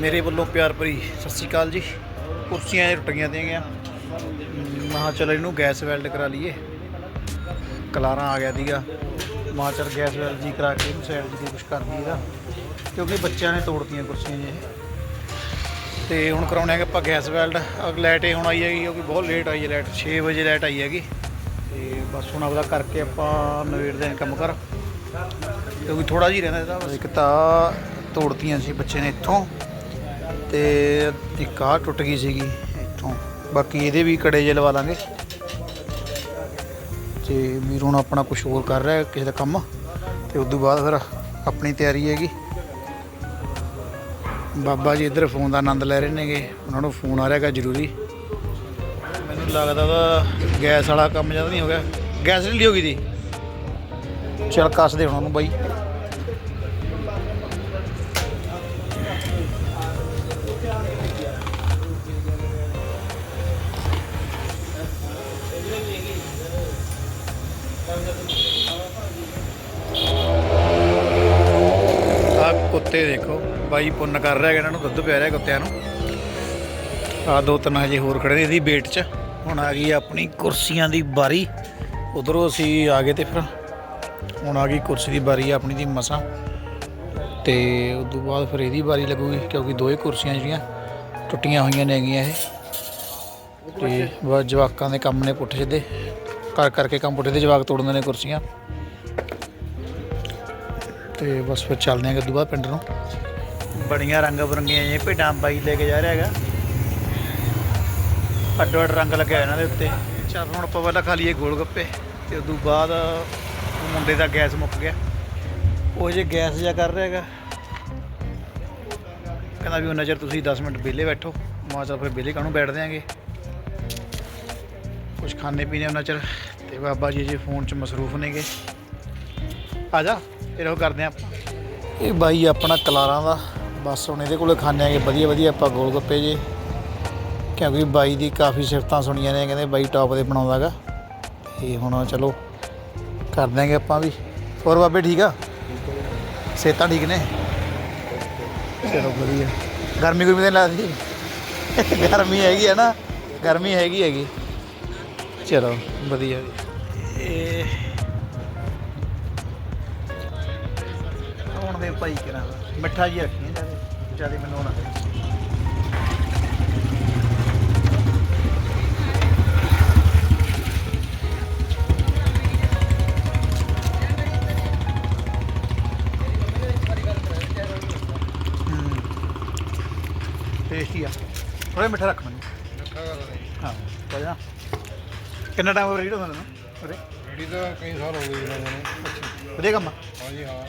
ਮੇਰੇ ਵੱਲੋਂ ਪਿਆਰ ਭਰੀ ਸਤਿ ਸ਼੍ਰੀ ਅਕਾਲ ਜੀ। ਕੁਰਸੀਆਂ ਇਹ ਟੁੱਟ ਗਈਆਂ। ਤੀਆਂ ਮਹਾ ਚਲ ਇਹਨੂੰ ਗੈਸ ਵੈਲਡ ਕਰਾ ਲਈਏ। ਕਲਾਰਾਂ ਆ ਗਿਆ ਦੀਗਾ ਮਹਾ ਚਲ ਗੈਸ ਵੈਲਡ ਜੀ ਕਰਾ ਕੇ ਇਹਨੂੰ ਸਾਈਡ ਜੀ ਕੁਝ ਕਰ ਦਈਏਗਾ ਕਿਉਂਕਿ ਬੱਚਿਆਂ ਨੇ ਤੋੜਤੀਆਂ ਕੁਰਸੀਆਂ ਜੀ ਇਹ ਤੇ ਹੁਣ ਕਰਾਉਣੇ ਆ ਆਪਾਂ ਗੈਸ ਵੈਲਡ। ਅਗ ਲਾਈਟ ਇਹ ਹੁਣ ਆਈ ਹੈਗੀ ਕਿਉਂਕਿ ਬਹੁਤ ਲੇਟ ਆਈ ਹੈ ਲਾਈਟ। 6 ਵਜੇ ਲਾਈਟ ਆਈ ਹੈਗੀ। ਤੇ ਬਸ ਹੁਣ ਆਪਦਾ ਕਰਕੇ ਆਪਾਂ ਨਵੇੜਦੇ ਹਾਂ ਕੰਮ ਕਰ ਕਿਉਂਕਿ ਥੋੜਾ ਜਿਹਾ ਰਹਿੰਦਾ ਇਹਦਾ। ਇੱਕ ਤਾਂ ਤੋੜਤੀਆਂ ਸੀ ਬੱਚੇ ਨੇ ਇੱਥੋਂ। ਤੇ ਇੱਕ ਆਹ ਟੁੱਟ ਗਈ ਸੀਗੀ ਇੱਥੋਂ। ਬਾਕੀ ਇਹਦੇ ਵੀ ਕੜੇ ਜੇ ਲਵਾ ਲਾਂਗੇ। ਤੇ ਵੀਰ ਹੁਣ ਆਪਣਾ ਕੁਝ ਹੋਰ ਕਰ ਰਿਹਾ ਕਿਸੇ ਦਾ ਕੰਮ। ਤੇ ਉਸ ਤੋਂ ਬਾਅਦ ਫਿਰ ਆਪਣੀ ਤਿਆਰੀ ਹੈਗੀ। ਬਾਬਾ ਜੀ ਇੱਧਰ ਫੋਨ ਦਾ ਆਨੰਦ ਲੈ ਰਹੇ ਨੇਗੇ। ਉਹਨਾਂ ਨੂੰ ਫੋਨ ਆ ਰਿਹਾਗਾ ਜ਼ਰੂਰੀ। ਮੈਨੂੰ ਲੱਗਦਾ ਵਾ ਗੈਸ ਵਾਲਾ ਕੰਮ ਜਦ ਨਹੀਂ ਹੋ ਗਿਆ। ਗੈਸ ਨਹੀਂ ਹੋ ਗਈ ਦੀ। ਚਲ ਕੱਸ ਦੇ ਉਹਨਾਂ ਨੂੰ ਬਾਈ। ਕੁੱਤੇ ਦੇਖੋ। ਬਾਈ ਪੁੰਨ ਕਰ ਰਿਹਾ ਇਹਨਾਂ ਨੂੰ, ਦੁੱਧ ਪਿਆ ਰਿਹਾ ਕੁੱਤਿਆਂ ਨੂੰ। ਆ ਦੋ ਤਿੰਨ ਹਜੇ ਹੋਰ ਖੜੇ ਨੇ ਇਹਦੀ ਵੇਟ 'ਚ। ਹੁਣ ਆ ਗਈ ਆਪਣੀ ਕੁਰਸੀਆਂ ਦੀ ਬਾਰੀ। ਉਧਰੋਂ ਅਸੀਂ ਆ ਗਏ ਤੇ ਫਿਰ ਹੁਣ ਆ ਗਈ ਕੁਰਸੀ ਦੀ ਬਾਰੀ ਆਪਣੀ ਦੀ ਮਸਾਂ। ਤੇ ਉਸ ਤੋਂ ਬਾਅਦ ਫਿਰ ਇਹਦੀ ਬਾਰੀ ਲੱਗੂਗੀ ਕਿਉਂਕਿ ਦੋਏ ਕੁਰਸੀਆਂ ਜਿਹੜੀਆਂ ਟੁੱਟੀਆਂ ਹੋਈਆਂ ਨੇ ਹੈਗੀਆਂ ਇਹ। ਤੇ ਬਸ ਜਵਾਕਾਂ ਦੇ ਕੰਮ ਨੇ ਪੁੱਠੇ ਸਿੱਧੇ। ਕਰ ਕਰਕੇ ਕੰਮ ਪੁੱਠੇ ਦੇ ਜਵਾਕ ਤੋੜਦੇ ਨੇ ਕੁਰਸੀਆਂ। ਤੇ ਬਸ ਫਿਰ ਚੱਲਦੇ ਹਾਂ ਗੱਦੂ ਪਿੰਡ ਨੂੰ। ਬੜੀਆਂ ਰੰਗ ਬਰੰਗੀਆਂ ਇਹ ਭੇਡਾਂ ਬਾਈ ਲੈ ਕੇ ਜਾ ਰਿਹਾ ਹੈਗਾ। ਅੱਡੋ ਅੱਡ ਰੰਗ ਲੱਗਿਆ ਇਹਨਾਂ ਦੇ ਉੱਤੇ। ਚੱਲ ਹੁਣ ਆਪਾਂ ਪਹਿਲਾਂ ਖਾ ਲਈਏ ਗੋਲ ਗੱਪੇ ਤੇ ਉਸ ਤੋਂ ਬਾਅਦ ਮੁੰਡੇ ਦਾ ਗੈਸ ਮੁੱਕ ਗਿਆ। ਉਹ ਜੇ ਗੈਸ ਜਿਹਾ ਕਰ ਰਿਹਾ ਹੈਗਾ। ਕਹਿੰਦਾ ਵੀ ਉਹਨਾਂ ਚਿਰ ਤੁਸੀਂ 10 ਮਿੰਟ ਵਿਹਲੇ ਬੈਠੋ, ਮਾ ਚਲ ਫਿਰ ਵਿਹਲੇ ਕਾਹਨੂੰ ਬੈਠ ਦਿਆਂਗੇ ਕੁਝ ਖਾਣੇ ਪੀਣੇ ਉਹਨਾਂ ਚਿਰ ਤੇ ਬਾਬਾ ਜੀ ਜੀ ਫੋਨ 'ਚ ਮਸਰੂਫ ਨੇਗੇ। ਆ ਜਾ। ਫਿਰ ਉਹ ਕਰਦੇ ਹਾਂ ਆਪਾਂ। ਇਹ ਬਾਈ ਆਪਣਾ ਕਲਾਰਾਂ ਦਾ। ਬਸ ਹੁਣ ਇਹਦੇ ਕੋਲੇ ਖਾਣੇ ਆਗੇ ਵਧੀਆ ਵਧੀਆ ਆਪਾਂ ਗੋਲ ਗੱਪੇ ਜੇ। ਕਿਉਂਕਿ ਬਾਈ ਦੀ ਕਾਫੀ ਸਿਫਤਾਂ ਸੁਣੀਆਂ ਨੇ, ਕਹਿੰਦੇ ਬਾਈ ਟੌਪ ਦੇ ਬਣਾਉਂਦਾਗਾ। ਤੇ ਹੁਣ ਚਲੋ ਕਰ ਦਿਆਂਗੇ ਆਪਾਂ ਵੀ। ਹੋਰ ਬਾਬੇ ਠੀਕ ਆ? ਸਿਹਤਾਂ ਠੀਕ ਨੇ? ਚਲੋ ਵਧੀਆ। ਗਰਮੀ ਗੁਰਮੀ ਤਾਂ ਨੀ ਲੱਗਦੀ। ਗਰਮੀ ਹੈਗੀ ਹੈ ਨਾ। ਗਰਮੀ ਹੈਗੀ ਹੈਗੀ। ਚਲੋ ਵਧੀਆ। ਇਹ ਦੇ ਭਾਈ ਕਿਰਾਂ ਮਿੱਠਾ ਜੀ ਰੱਖੀ ਜ਼ਿਆਦਾ ਮੈਨੂੰ ਨਾ ਟੇਸਟੀ ਆ। ਥੋੜਾ ਮਿੱਠਾ ਰੱਖ ਮੈਨੂੰ। ਹਾਂ ਕੋਈ ਨਾ ਕਿੰਨਾ ਟਾਈਮ ਹੋ ਰਿਹਾ ਤੁਹਾਨੂੰ ਰੈਡੀ ਤਾਂ ਕਈ ਸਾਲ ਹੋ ਗਏ ਇਹਨਾਂ ਨੂੰ। ਵਧੀਆ ਕੰਮ ਆ। ਹਾਂਜੀ ਹਾਂ।